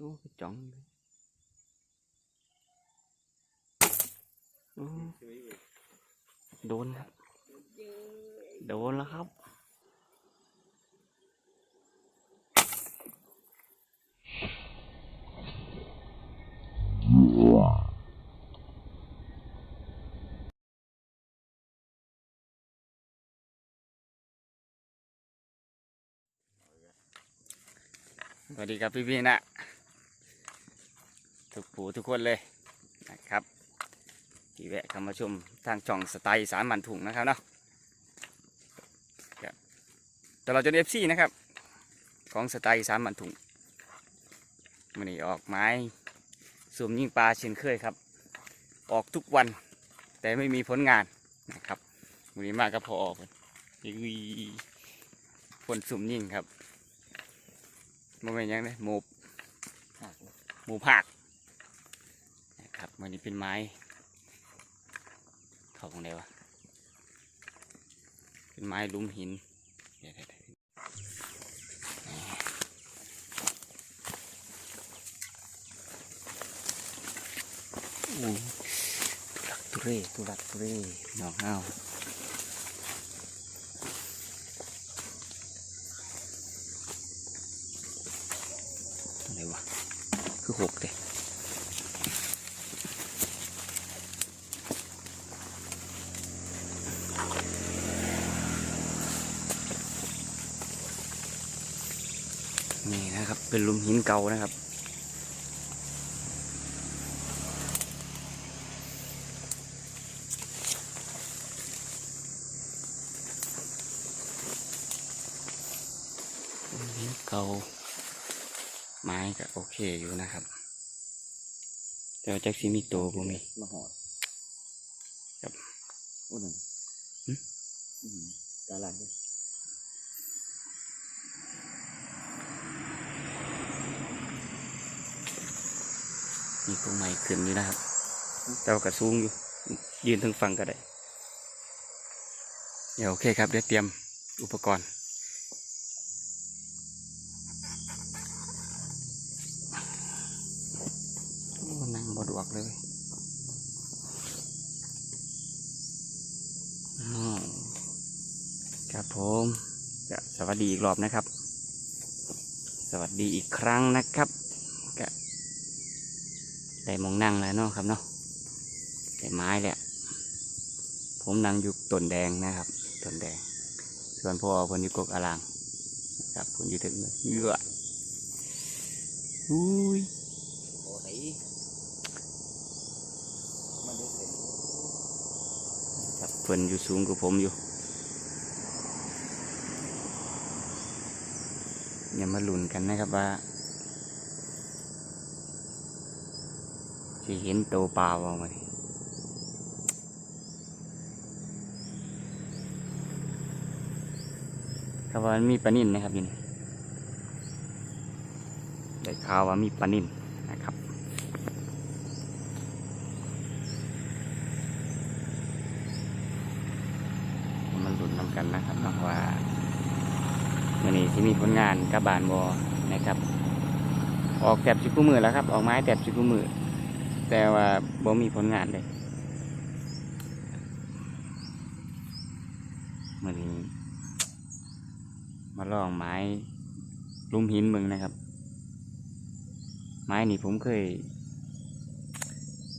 โอ้จ่องโดนครับ โดนแล้วครับ สวัสดีครับพี่พี่ๆนะ ทุกผู้ทุกคนเลยนะครับที่แวะเข้ามาชมทางช่องสไตล์สารมันถุงนะครับเนาะครับตลอดจนเอฟซีนะครับ ของสไตล์สารมันถุงมันนี้ออกไม้สูมยิงปลาเช่นเคยครับ ออกทุกวันแต่ไม่มีผลงานนะครับวันนี้มากก็พอออกเลยอุ้ยคนสุ่มยิงครับมันเป็นยังไงหมูหมูผัก ครับมันนี้เป็นไม้เขาของไหนวะเป็นไม้ลุมหินเดี๋ยวตุลักทุเรทุลักทุเรหนองเอาอะไรวะคือหกเด้ นี่นะครับ เป็นหลุมหินเก่านะครับหลุมหินเก่า ไม้ก็โอเคอยู่นะครับแต่ว่าจักซีมีโตบ่มีมาหอดครับโอ้นั่นหึอืมตาหลังเลย มีกรงไม้ขึ้นอยู่นะครับแต่ว่ากระสูงอยู่ ยืนทั้งฝั่งก็ได้ เดี๋ยวโอเคครับเดี๋ยวเตรียมอุปกรณ์ นั่งบดวกเลยครับผมสวัสดีอีกรอบนะครับ สวัสดีอีกครั้งนะครับ ได้มองนั่งแล้วเนาะครับเนาะได้ไม้แหละผมนั่งอยู่ต้นแดงนะครับต้นแดง ส่วนพ่อพนอยู่กกอลางครับเพนอยู่ถึงเยอะอุ้ยโอ้ยมันได้เห็นครับเพิ่นอยู่สูงกว่าผมอยู่อย่ามาหลุนกันนะครับว่า จะเห็นโตวปล่าเอามาดิครับว่ามันมีปลานิ่นนะครับนี่ได้ข่าวว่ามีปลานิ่นนะครับมันหลุดน้ำกันนะครับนาะว่ามื่อนี้ที่มีผลงานกับบานบอนะครับ ออกแตบชิกุมือแล้วครับ ออกไม้แตบชิกุมือ แต่ว่าบ่มีผลงานเลยมื่อนี้มาลองไม้ลุมหินมืองนะครับ ไม้นี่ผมเคย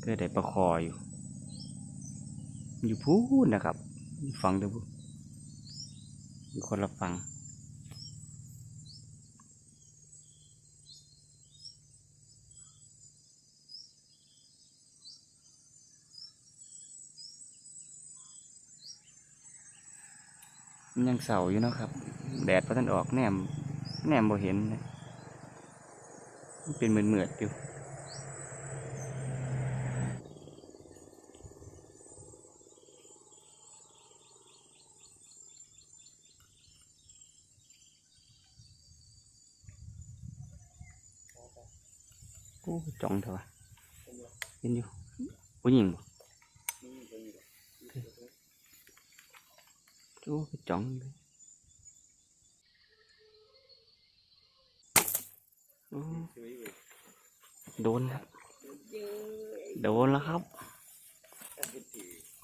เคยได้ประคออยู่ อยู่พูนนะครับ ฟังด้อบุอยู่คนละฟัง มันยังเสาอยู่เนาะครับ แดดพอท่านออกแนมแนมบ่เห็นเลยมันเป็นเหมือนเหมือดอยู่โอ้จ้องเถอะวะเห็นอยู่ผู้หญิงบ่ โอ้จ้องเลยโดนครับ โดนแล้วครับ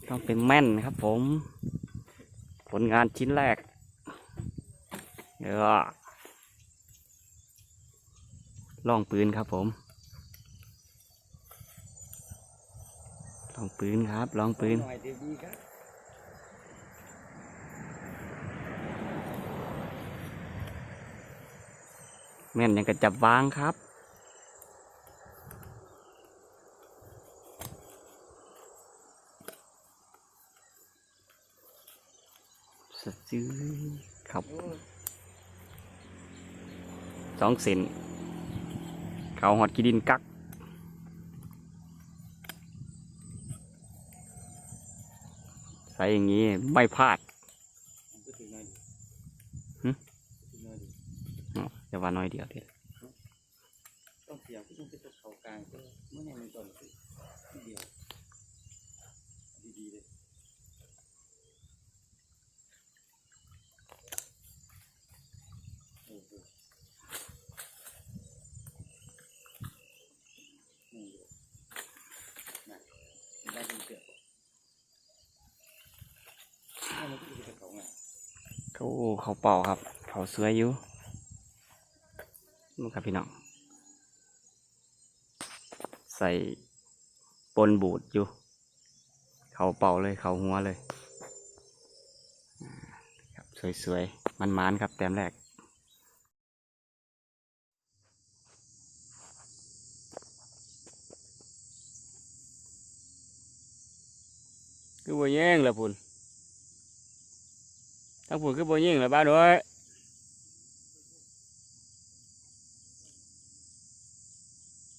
ต้องเป็นแม่นครับผม ผลงานชิ้นแรกเดี๋ยวลองปืนครับผมลองปืนครับลองปืน หน่อยดีดีครับ แม่นยังกระจับวางครับ สะจื้อครับสองเซนเขาหอดกีดินกักใส่อย่างนี้ไม่พลาด มันก็ถือหน่อยดี หึ ถือหน่อยดี อ๋อ แต่ว่าน้อยเดียวเดียวต้องเสียงที่ต้องเป็นตัวเขากลางก็เมื่อไงมันก่อนทีเดียวดีๆเลยเขาเขาเป่าครับ เขาเสวยอยู่ นู่ครับพี่น้อง ใส่ปนบูดอยู่ เขาเป่าเลยเขาหัวเลยครับสวยๆ มันๆครับแต้มแรกคือบ่แย่งละพุ่นทั้งผุนคือบ่ยิงเลยบ้าด้วย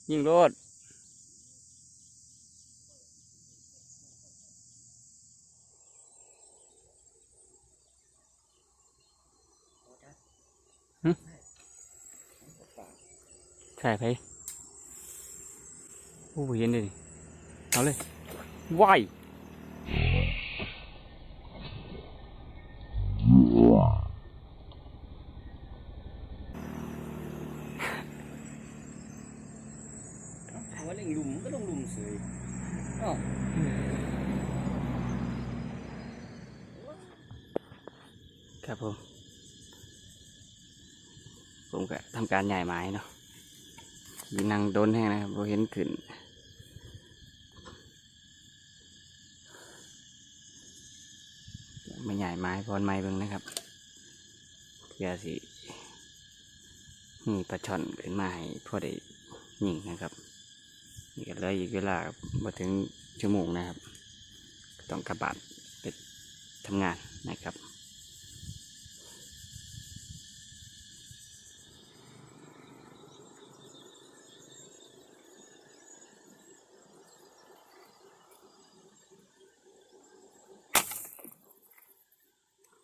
ยิงรถใช่ไปโอ้โหเห็นเลยเอาเลยว้าย เอาไว้เล่งลุมก็ต้องลุมเสยอ้าว ครับผม ผมก็ทำการใหญ่ไม้เนาะยีนังโดนแห้งนะครับบ่เห็นขึ้นไม่ใหญ่ไม้พรไม้เบิ่งนะครับเพื่อสิมีปลาช่อนขึ้นมาให้พอได้ยิงนะครับนี่ก็เหลยอีกเวลามาถึงชั่วโมงนะครับ ต้องกลับานไปทำงานนะครับ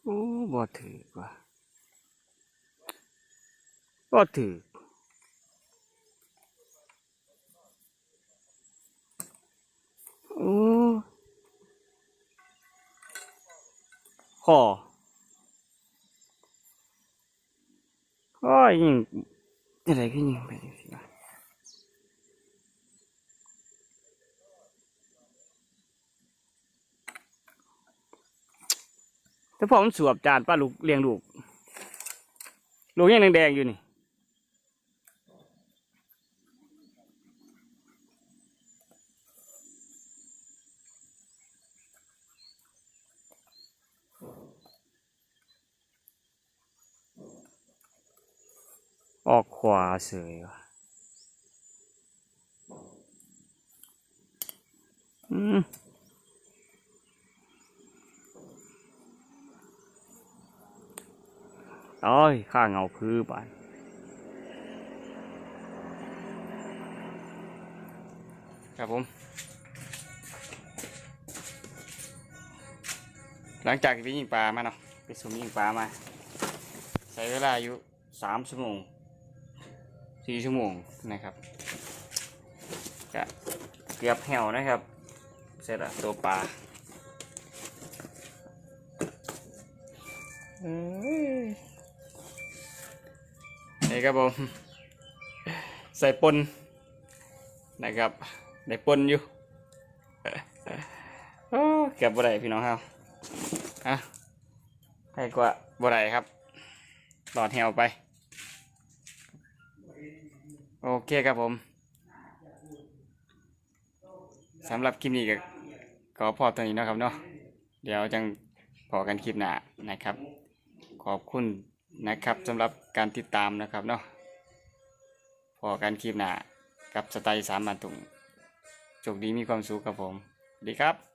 โอ้ บ่ถือว่ะบ่ถือโอ้ขอโอ้ยยิงอะไรก็ยิงไปสิวะ แต่พอมันสวบจานป้าลูกเลี้ยงลูก ลูกยังแดงๆอยู่นี่ ออกขวาเสยว่ะอืม โอ้ยข้าเงาคือไปครับผม หลังจากที่ไปยิงปลามาเนาะไปสุ่มยิงปลามา ใช้เวลาอยู่สามชั่วโมงสี่ชั่วโมงนะครับก็เกือบแหวนะครับ เสร็จละตัวปลาเอ้ย นี่ครับผมใส่ปนนะครับได้ปนอยู่โอ้เกือบบ่ได้พี่น้องครับอะให้กว่าบ่ได้ครับหลอดแหวไป โอเคครับผมสำหรับคลิปนี้ก็ขอพอตัวนี้นะครับเนาะเดี๋ยวจังพอกันคลิปหน้านะครับ ขอบคุณ นะครับสำหรับการติดตามนะครับเนาะพอการคลิปหน้ากับสไตล์สามบันตุงโชคดีมีความสุขครับผม ดีครับ